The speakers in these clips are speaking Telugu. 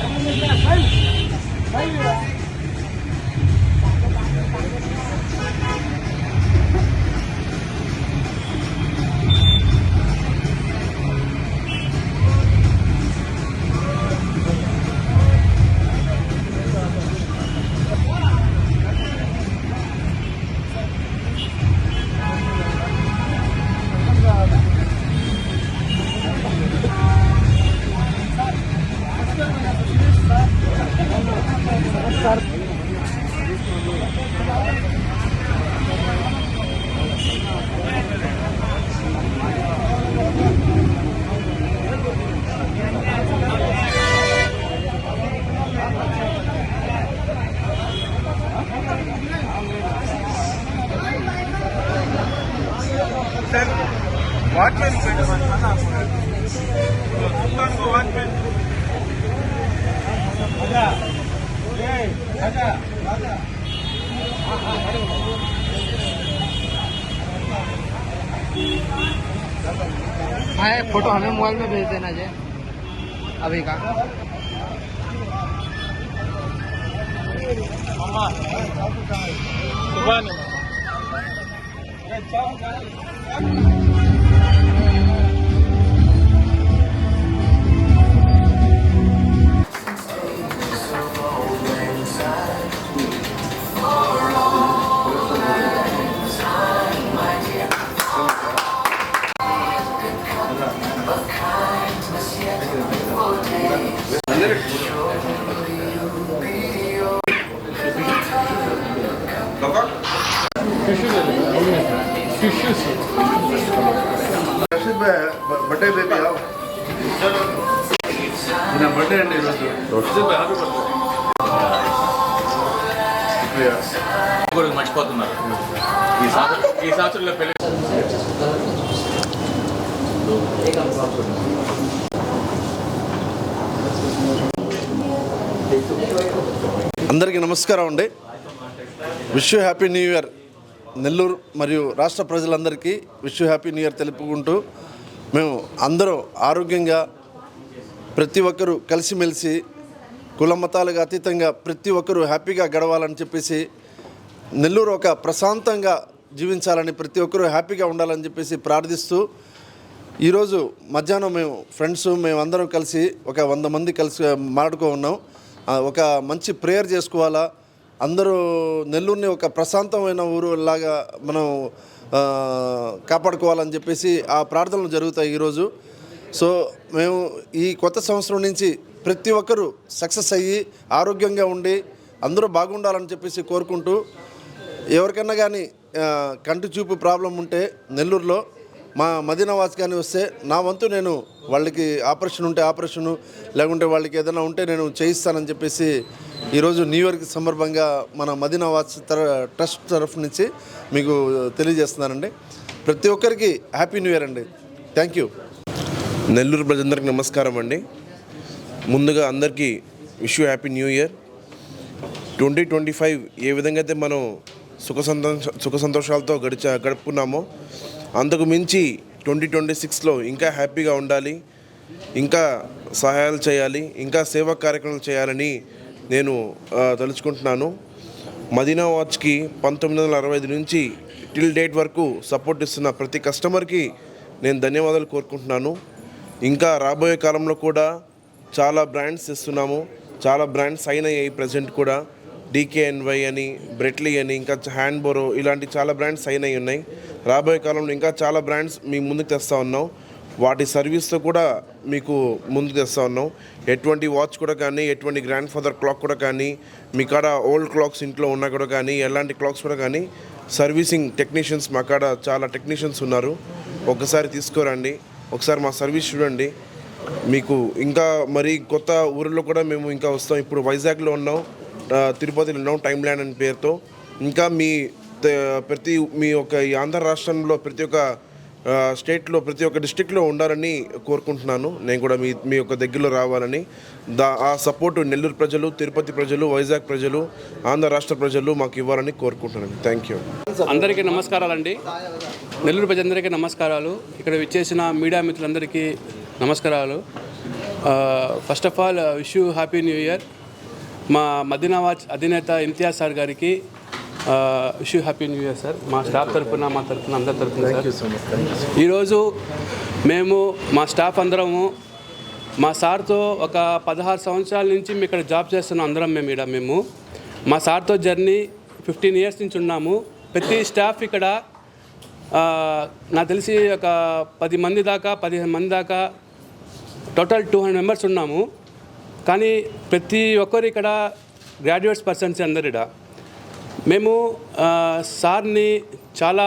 还有，还有 हाँ फ़ोटो हमें मोबाइल में भेज देना जी। अभी का। ఈరోజు మర్చిపోతున్నారు ఈ సంవత్సరం ఈ సంవత్సరంలో పెళ్ళి అందరికీ నమస్కారం అండి. Wish you happy new year. Nellore మరియు రాష్ట్ర ప్రజలందరికీ wish you happy new year తెలుపుకుంటూ మేము అందరూ ఆరోగ్యంగా ప్రతి ఒక్కరూ కలిసిమెలిసి కుల మతాలకు అతీతంగా ప్రతి ఒక్కరూ హ్యాపీగా గడవాలని చెప్పేసి నెల్లూరు ఒక ప్రశాంతంగా జీవించాలని ప్రతి ఒక్కరూ హ్యాపీగా ఉండాలని చెప్పేసి ప్రార్థిస్తూ ఈరోజు మధ్యాహ్నం మేము ఫ్రెండ్స్ మేము అందరం కలిసి ఒక వంద మంది కలిసి మాట్లాడుకో ఉన్నాం ఒక మంచి ప్రేయర్ చేసుకోవాలా అందరూ నెల్లూరుని ఒక ప్రశాంతమైన ఊరు లాగా మనం కాపాడుకోవాలని చెప్పేసి ఆ ప్రార్థనలు జరుగుతాయి ఈరోజు. సో మేము ఈ కొత్త సంవత్సరం నుంచి ప్రతి ఒక్కరూ సక్సెస్ అయ్యి ఆరోగ్యంగా ఉండి అందరూ బాగుండాలని చెప్పేసి కోరుకుంటూ ఎవరికైనా కానీ కంటి చూపు ప్రాబ్లం ఉంటే నెల్లూరులో మా మదీనావాస్ కానీ వస్తే నా వంతు నేను వాళ్ళకి ఆపరేషన్ ఉంటే ఆపరేషను లేకుంటే వాళ్ళకి ఏదైనా ఉంటే నేను చేయిస్తానని చెప్పేసి ఈరోజు న్యూ ఇయర్కి సందర్భంగా మన మదీనావాస్ తర ట్రస్ట్ తరఫు నుంచి మీకు తెలియజేస్తున్నానండి. ప్రతి ఒక్కరికి హ్యాపీ న్యూ ఇయర్ అండి. Thank you. నెల్లూరు ప్రజలందరికీ నమస్కారం అండి. ముందుగా అందరికీ wish happy new year. Twenty twenty five ఏ విధంగా అయితే మనం సుఖ సంతోష సుఖ సంతోషాలతో గడిచ గడుపుకున్నామో అంతకు మించి ట్వంటీ ట్వంటీ సిక్స్లో ఇంకా హ్యాపీగా ఉండాలి ఇంకా సహాయాలు చేయాలి ఇంకా సేవా కార్యక్రమాలు చేయాలని నేను తలుచుకుంటున్నాను. మదీనా వాచ్కి పంతొమ్మిది వందల అరవై ఐదు నుంచి టిల్ డేట్ వరకు సపోర్ట్ ఇస్తున్న ప్రతి కస్టమర్కి నేను ధన్యవాదాలు కోరుకుంటున్నాను. ఇంకా రాబోయే కాలంలో కూడా చాలా బ్రాండ్స్ ఇస్తున్నాము చాలా బ్రాండ్స్ సైన్ అయ్యాయి ప్రజెంట్ కూడా. డీకేఎన్వై అని బ్రెట్లీ అని ఇంకా హ్యాండ్ బోరో ఇలాంటి చాలా బ్రాండ్స్ సైన్ అయి ఉన్నాయి. రాబోయే కాలంలో ఇంకా చాలా బ్రాండ్స్ మీ ముందుకు తెస్తా ఉన్నాం. వాటి సర్వీస్తో కూడా మీకు ముందుకు తెస్తా ఉన్నాం. ఎటువంటి వాచ్ కూడా కానీ ఎటువంటి గ్రాండ్ ఫాదర్ క్లాక్ కూడా కానీ మీ కాడ ఓల్డ్ క్లాక్స్ ఇంట్లో ఉన్నా కూడా కానీ ఎలాంటి క్లాక్స్ కూడా కానీ సర్వీసింగ్ టెక్నీషియన్స్ మా కాడ చాలా టెక్నీషియన్స్ ఉన్నారు. ఒకసారి తీసుకురండి. ఒకసారి మా సర్వీస్ చూడండి. మీకు ఇంకా మరి కొత్త ఊరిలో కూడా మేము ఇంకా వస్తాం. ఇప్పుడు వైజాగ్లో ఉన్నాం. తిరుపతిలో ఉన్నాం టైమ్ ల్యాండ్ అనే పేరుతో. ఇంకా మీ ప్రతి మీ యొక్క ఈ ఆంధ్ర రాష్ట్రంలో ప్రతి ఒక్క స్టేట్లో ప్రతి ఒక్క డిస్టిక్లో ఉండాలని కోరుకుంటున్నాను. నేను కూడా మీ మీ యొక్క దగ్గరలో రావాలని. దా ఆ సపోర్టు నెల్లూరు ప్రజలు తిరుపతి ప్రజలు వైజాగ్ ప్రజలు ఆంధ్ర రాష్ట్ర ప్రజలు మాకు ఇవ్వాలని కోరుకుంటున్నాను. థ్యాంక్ యూ అందరికీ నమస్కారాలండి. నెల్లూరు ప్రజలందరికీ నమస్కారాలు. ఇక్కడ విచ్చేసిన మీడియా మిత్రులందరికీ నమస్కారాలు. First of all wish you happy new year మా మదీనా వాచ్ అధినేత ఇంతియాజ్ సార్ గారికి you happy new year sir. మా స్టాఫ్ తరఫున మా తరఫున అందరి తరఫున సార్. ఈరోజు మేము మా స్టాఫ్ అందరము మా సార్తో ఒక పదహారు సంవత్సరాల నుంచి మేము ఇక్కడ జాబ్ చేస్తున్నాం అందరం మేము ఇక్కడ మేము. మా సార్తో జర్నీ ఫిఫ్టీన్ ఇయర్స్ నుంచి ఉన్నాము. ప్రతి స్టాఫ్ ఇక్కడ నాకు తెలిసి ఒక పది మంది దాకా పదిహేను మంది దాకా టోటల్ టూ హండ్రెడ్ మెంబర్స్ ఉన్నాము. కానీ ప్రతి ఒక్కరు ఇక్కడ గ్రాడ్యుయేట్స్ పర్సన్స్ అందరు ఇక్కడ మేము సార్ని చాలా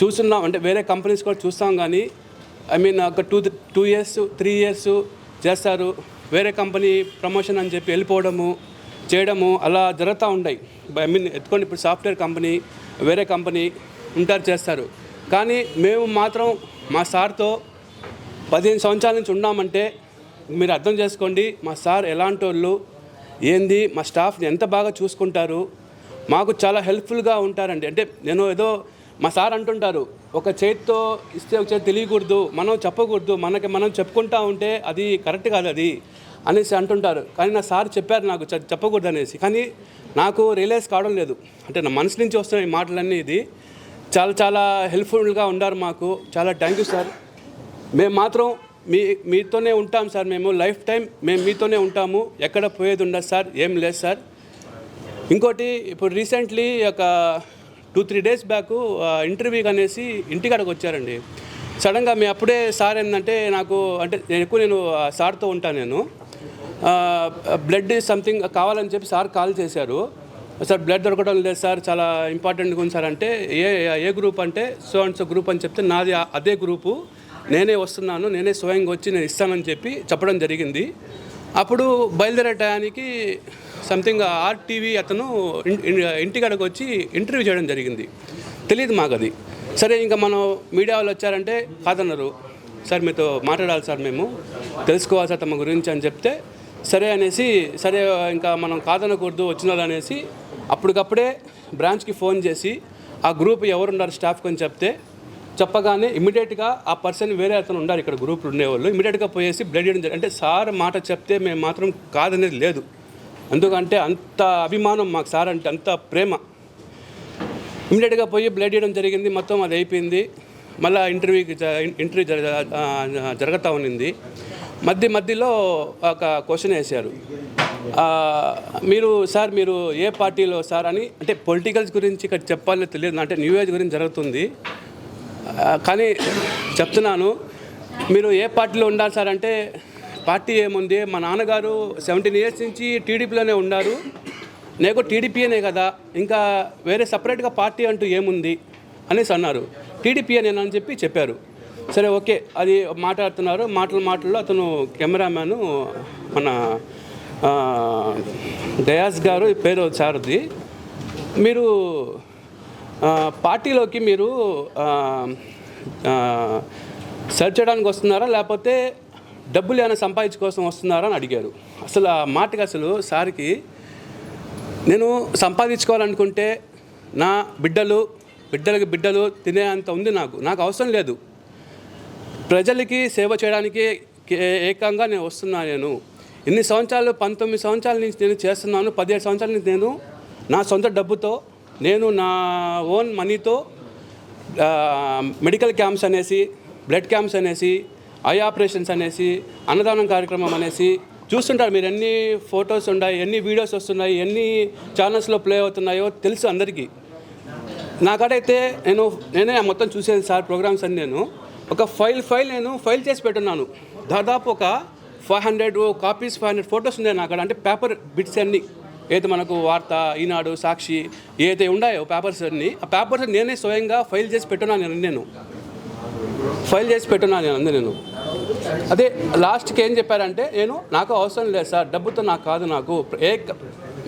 చూస్తున్నాం. అంటే వేరే కంపెనీస్ కూడా చూస్తాం కానీ ఐ మీన్ ఒక two two years three years చేస్తారు. వేరే కంపెనీ ప్రమోషన్ అని చెప్పి వెళ్ళిపోవడము చేయడము అలా జరుగుతూ ఉంటాయి ఐ మీన్ ఎత్తుకోండి ఇప్పుడు సాఫ్ట్వేర్ కంపెనీ వేరే కంపెనీ ఉంటారు చేస్తారు. కానీ మేము మాత్రం మా సార్తో పదిహేను సంవత్సరాల నుంచి ఉన్నామంటే మీరు అర్థం చేసుకోండి మా సార్ ఎలాంటి వాళ్ళు ఏంది మా స్టాఫ్ని ఎంత బాగా చూసుకుంటారు మాకు చాలా హెల్ప్ఫుల్గా ఉంటారండి. అంటే నేను ఏదో మా సార్ అంటుంటారు ఒక చేతితో ఇస్తే ఒక చేతి తెలియకూడదు మనం చెప్పకూడదు మనకి మనం చెప్పుకుంటా ఉంటే అది కరెక్ట్ కాదు అది అనేసి అంటుంటారు. కానీ నా సార్ చెప్పారు నాకు చెప్పకూడదు అనేసి. కానీ నాకు రియలైజ్ కావడం లేదు. అంటే నా మనసు నుంచి వస్తున్న ఈ మాటలన్నీ ఇది. చాలా చాలా హెల్ప్ఫుల్గా ఉన్నారు మాకు. చాలా థ్యాంక్ యూ సార్. మేము మాత్రం మీ మీతోనే ఉంటాం సార్ మేము. లైఫ్ టైం మేము మీతోనే ఉంటాము. ఎక్కడ పోయేది ఉండదు సార్. ఏం లేదు సార్. ఇంకోటి ఇప్పుడు రీసెంట్లీ ఒక టూ త్రీ డేస్ బ్యాక్ ఇంటర్వ్యూకి అనేసి ఇంటికాడకు వచ్చారండి. సడన్గా మీ అప్పుడే సార్ ఏంటంటే నాకు అంటే నేను ఎక్కువ నేను సార్తో ఉంటాను నేను. బ్లడ్ సంథింగ్ కావాలని చెప్పి సార్ కాల్ చేశారు. సార్ బ్లడ్ దొరకడం లేదు సార్ చాలా ఇంపార్టెంట్గా ఉంది సార్ అంటే ఏ ఏ గ్రూప్ అంటే సో అండ్ సో గ్రూప్ అని చెప్తే నాది అదే గ్రూపు. నేనే వస్తున్నాను నేనే స్వయంగా వచ్చి నేను ఇస్తానని చెప్పి చెప్పడం జరిగింది. అప్పుడు బయలుదేరే టయానికి సంథింగ్ ఆర్టీవీ అతను ఇంటికాడకు వచ్చి ఇంటర్వ్యూ చేయడం జరిగింది. తెలియదు మాకు అది సరే ఇంకా మనం మీడియా వాళ్ళు వచ్చారంటే కాదన్నారు. సార్ మీతో మాట్లాడాలి సార్ మేము. తెలుసుకోవాలి సార్ తమ గురించి అని చెప్తే సరే అనేసి సరే ఇంకా మనం కాదనకూడదు వచ్చిన వాళ్ళు అనేసి అప్పటికప్పుడే బ్రాంచ్కి ఫోన్ చేసి ఆ గ్రూప్ ఎవరున్నారు స్టాఫ్కి అని చెప్తే చెప్పగానే ఇమీడియట్గా ఆ పర్సన్ వేరే అతను ఉన్నారు ఇక్కడ గ్రూప్లు ఉండేవాళ్ళు. ఇమీడియట్గా పోయేసి బ్లడ్ ఇవ్వడం అంటే సార్ మాట చెప్తే మేము మాత్రం కాదనేది లేదు. ఎందుకంటే అంత అభిమానం మాకు సార్ అంటే అంత ప్రేమ. ఇమీడియట్గా పోయి బ్లడ్ ఇవ్వడం జరిగింది మొత్తం అది అయిపోయింది. మళ్ళీ ఇంటర్వ్యూకి ఇంటర్వ్యూ జరగ జరుగుతూ ఉన్నింది. మధ్య మధ్యలో ఒక క్వశ్చన్ వేశారు. మీరు సార్ మీరు ఏ పార్టీలో సార్ అని అంటే పొలిటికల్స్ గురించి ఇక్కడ చెప్పాలో తెలియదు అంటే న్యూ ఏజ్ గురించి జరుగుతుంది. కానీ చెప్తున్నాను మీరు ఏ పార్టీలో ఉండాలి సార్ అంటే పార్టీ ఏముంది? మా నాన్నగారు సెవెంటీన్ ఇయర్స్ నుంచి టీడీపీలోనే ఉన్నారు. నేను టీడీపీనే కదా. ఇంకా వేరే సపరేట్గా పార్టీ అంటూ ఏముంది? అనేసి అన్నారు. టీడీపీ అని చెప్పి చెప్పారు. సరే ఓకే. అది మాట్లాడుతున్నారు. మాటల మాటల్లో అతను కెమెరామ్యాను మన దయాస్ డయాస్ గారు పేరు సార్ది. మీరు పార్టీలోకి మీరు సెర్చ్ చేయడానికి వస్తున్నారా? లేకపోతే డబ్బులు ఏమైనా సంపాదించు కోసం వస్తున్నారా అని అడిగారు. అసలు ఆ మాటకి అసలు సార్కి నేను సంపాదించుకోవాలనుకుంటే నా బిడ్డలు బిడ్డలకి బిడ్డలు తినే అంత ఉంది నాకు. నాకు అవసరం లేదు. ప్రజలకి సేవ చేయడానికి ఏకంగా నేను వస్తున్నా నేను. ఇన్ని సంవత్సరాలు పంతొమ్మిది సంవత్సరాల నుంచి నేను చేస్తున్నాను. పదిహేడు సంవత్సరాల నుంచి నేను నా సొంత డబ్బుతో నేను నా ఓన్ మనీతో మెడికల్ క్యాంప్స్ అనేసి బ్లడ్ క్యాంప్స్ అనేసి ఐ ఆపరేషన్స్ అనేసి అన్నదానం కార్యక్రమం అనేసి చూస్తుంటారు. మీరు ఎన్ని ఫొటోస్ ఉన్నాయి ఎన్ని వీడియోస్ వస్తున్నాయి ఎన్ని ఛానల్స్లో ప్లే అవుతున్నాయో తెలుసు అందరికీ. నాకాడైతే నేను నేనే మొత్తం చూసేది సార్ ప్రోగ్రామ్స్ అని నేను. ఒక ఫైల్ ఫైల్ నేను ఫైల్ చేసి పెట్టున్నాను. దాదాపు ఒక five hundred copies five hundred photos ఉన్నాయి నాకాడ. అంటే పేపర్ బిట్స్ అన్నీ. ఏదైతే మనకు వార్త ఈనాడు సాక్షి ఏదైతే ఉన్నాయో పేపర్స్ అన్నీ. ఆ పేపర్స్ నేనే స్వయంగా ఫైల్ చేసి పెట్టున్నాను నేను నేను. ఫైల్ చేసి పెట్టున్నాను నేను అందు నేను. అదే లాస్ట్కి ఏం చెప్పారంటే నేను నాకు అవసరం లేదు సార్ డబ్బుతో నాకు కాదు నాకు. ఏ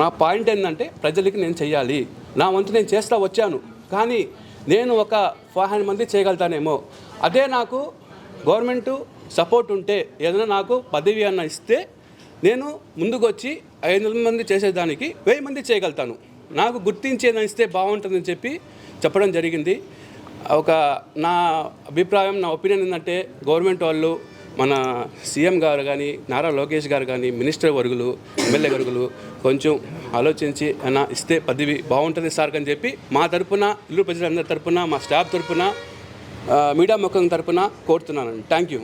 నా పాయింట్ ఏంటంటే ప్రజలకి నేను చేయాలి నా వంతు నేను చేస్తా వచ్చాను. కానీ నేను ఒక ఫైవ్ హండ్రెడ్ మంది చేయగలుగుతానేమో. అదే నాకు గవర్నమెంట్ సపోర్ట్ ఉంటే ఏదైనా నాకు పదవి అన్న ఇస్తే నేను ముందుకు వచ్చి ఐదు వందల మంది చేసేదానికి వెయ్యి మంది చేయగలుగుతాను. నాకు గుర్తించేదని ఇస్తే బాగుంటుందని చెప్పి చెప్పడం జరిగింది. ఒక నా అభిప్రాయం నా ఒపీనియన్ ఏంటంటే గవర్నమెంట్ వాళ్ళు మన సీఎం గారు కానీ నారా లోకేష్ గారు కానీ మినిస్టర్ వర్గులు ఎమ్మెల్యే వర్గులు కొంచెం ఆలోచించి అన్న ఇస్తే పదవి బాగుంటుంది సార్ అని చెప్పి మా తరపున ఇల్లు ప్రజలందరి తరపున మా స్టాఫ్ తరపున మీడియా ముఖం తరపున కోరుతున్నానండి. Thank you